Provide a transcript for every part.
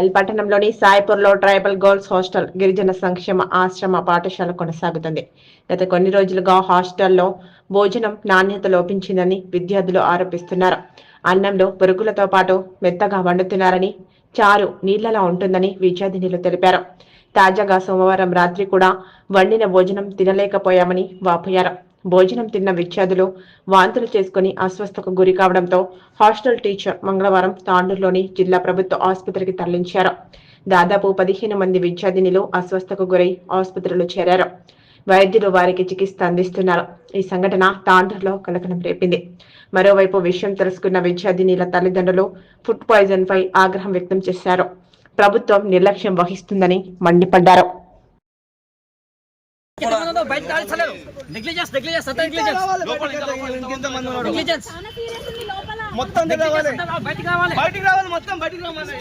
L పట్టణంలోని సాయిపూర్లో tribal girls hostel గిరిజన సంక్షేమ ఆశ్రమ పాఠశాల కొనసాగుతుంది. గత కొన్ని రోజులుగా హాస్టల్లో భోజనం నాణ్యత లోపించిందని విద్యార్థులు ఆరోపిస్తున్నారు. అన్నంలో పురుగులతో పాటు మెత్తగా వండుతున్నారని చారు నీళ్ళలా ఉంటుందని విద్యార్థినులు తెలిపారు. తాజాగా సోమవారం రాత్రి కూడా వండిన భోజనం తినలేకపోయామని వాపోయారు. భోజనం తిన్న విద్యార్థులు వాంతులు చేసుకుని అస్వస్థకు గురి కావడంతో హాస్టల్ టీచర్ మంగళవారం తాండూరులోని జిల్లా ప్రభుత్వ ఆసుపత్రికి తరలించారు. దాదాపు పదిహేను మంది విద్యార్థినిలు అస్వస్థకు గురై ఆసుపత్రిలో చేరారు. వైద్యులు వారికి చికిత్స అందిస్తున్నారు. ఈ సంఘటన తాండూరులో కలకలం రేపింది. మరోవైపు విషయం తెలుసుకున్న విద్యార్థినిల తల్లిదండ్రులు ఫుడ్ పాయిజన్ పై ఆగ్రహం వ్యక్తం చేశారు. ప్రభుత్వం నిర్లక్ష్యం వహిస్తుందని మండిపడ్డారు. ఎంతమంది బయటకు ఆడించలేదు నెగ్లిజెన్స్ నెగ్లిజెన్స్ అంతా నెగ్లిజెన్స్. నెగ్లిజెన్స్ మొత్తం బయటకు రావాలి. బయటికి రావాలి మొత్తం బయటికి రావాలి.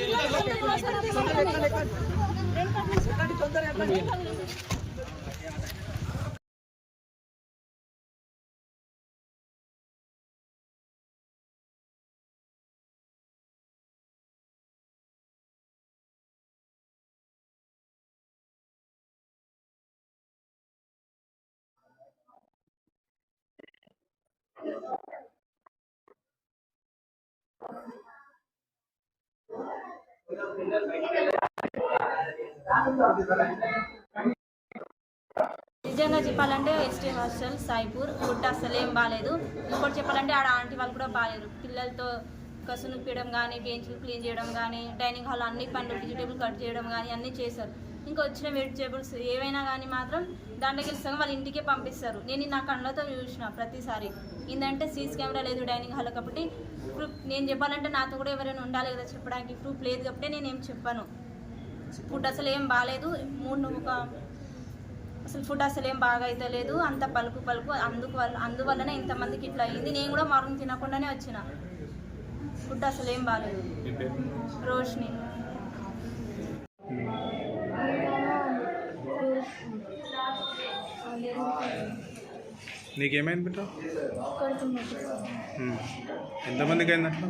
నిజంగా చెప్పాలంటే ఎస్టీ హాస్టల్ సాయిపూర్ ఫుడ్ అసలు ఏం బాగాలేదు ఇంకోటి చెప్పాలంటే ఆడ ఆంటీ వాళ్ళు కూడా బాగాలేరు పిల్లలతో కసును పీయడం కానీ బెంచ్లు క్లీన్ చేయడం కానీ డైనింగ్ హాల్ అన్ని పనులు వెజిటేబుల్ కట్ చేయడం కానీ అన్నీ చేశారు. ఇంకా వచ్చిన వెజిటేబుల్స్ ఏవైనా కానీ మాత్రం దాంట్లోకి సగం వాళ్ళ ఇంటికే పంపిస్తారు. నేను నా కళ్ళతో చూసిన ప్రతిసారి. ఏంటంటే సీసీ కెమెరా లేదు డైనింగ్ హాల్ కాబట్టి ప్రూఫ్ నేను చెప్పాలంటే నాతో కూడా ఎవరైనా ఉండాలి కదా చెప్పడానికి ప్రూఫ్ లేదు కాబట్టి నేను ఏం చెప్పాను. ఫుడ్ అసలు ఏం బాగాలేదు మూడు ఒక అసలు ఫుడ్ అసలు ఏం బాగా అయితే లేదు. అంత పలుకు పలుకు అందుకు వల్ల అందువల్లనే ఇంతమందికి ఇట్లా అయింది. నేను కూడా మరణం తినకుండానే వచ్చిన. ఫుడ్ అసలు ఏం బాగాలేదు రోషిని. నీకేమైంది బిడ్డ. ఎంతమందికి అయింది అట్లా?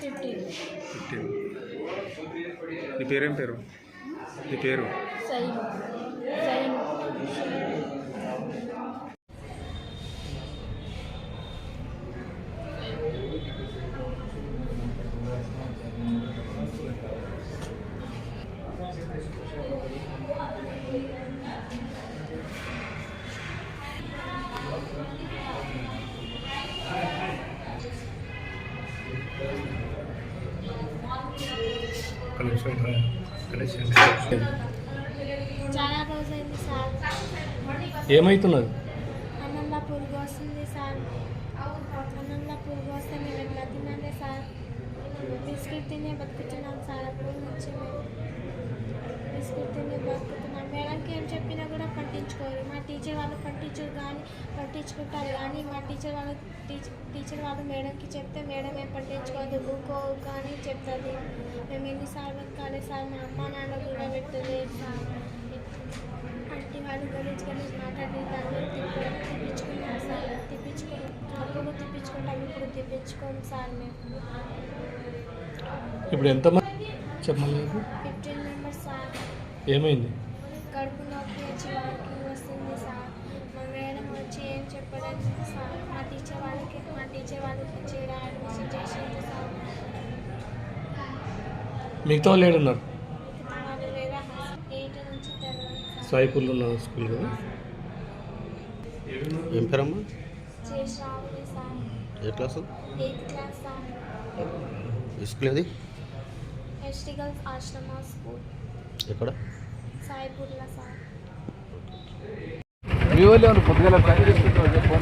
ఫిఫ్టీన్ నీ పేరేం పేరు? నీ పేరు? మేము ఎట్లా తినాలి సార్? బిస్కెట్ తినే బతుకుతున్నాం సార్ అప్పటి నుంచి బిస్కెట్ తినే చెప్పినా కూడా పట్టించుకోరు. మా టీచర్ వాళ్ళు పట్టించరు కానీ పట్టించుకుంటారు కానీ మా టీచర్ వాళ్ళు టీచర్ టీచర్ వాళ్ళు మేడంకి చెప్తే మేడం ఏం పట్టించుకోదు ఊకో అని చెప్తుంది. మేము ఎన్నిసార్లు వెతకాలి సార్? మా అమ్మ నాన్న కూడా పెట్టలేదు సార్. అంటే వాళ్ళు గలీజ్ గలీజ్ మాట్లాడి దాన్ని తిప్పి తిప్పించుకున్నాం సార్. తిప్పించుకున్నాం. అప్పుడు తిప్పించుకుంటాం ఇప్పుడు తిప్పించుకోం సార్ మేము. ఇప్పుడు ఎంతమంది చెప్పమని ఫిఫ్టీన్ మెంబర్స్ సార్. ఏమైంది? సార్ మా టీచర్ వాళ్ళకి మా టీచర్ వాళ్ళకి చేయడం అడ్మిషన్ సార్ మిగతా వాళ్ళు ఏడున్నారు? సాయిపూర్లో ఉన్న స్కూల్ కదా? ఏం పేరమ్మా? చేసి రావాలి సార్. ఏ క్లాసు? స్కూల్ ఏది ఎస్టీ గర్ల్స్ ఆశ్రమ స్కూల్. ఎక్కడ? సాయిపూర్లో సార్. లైక్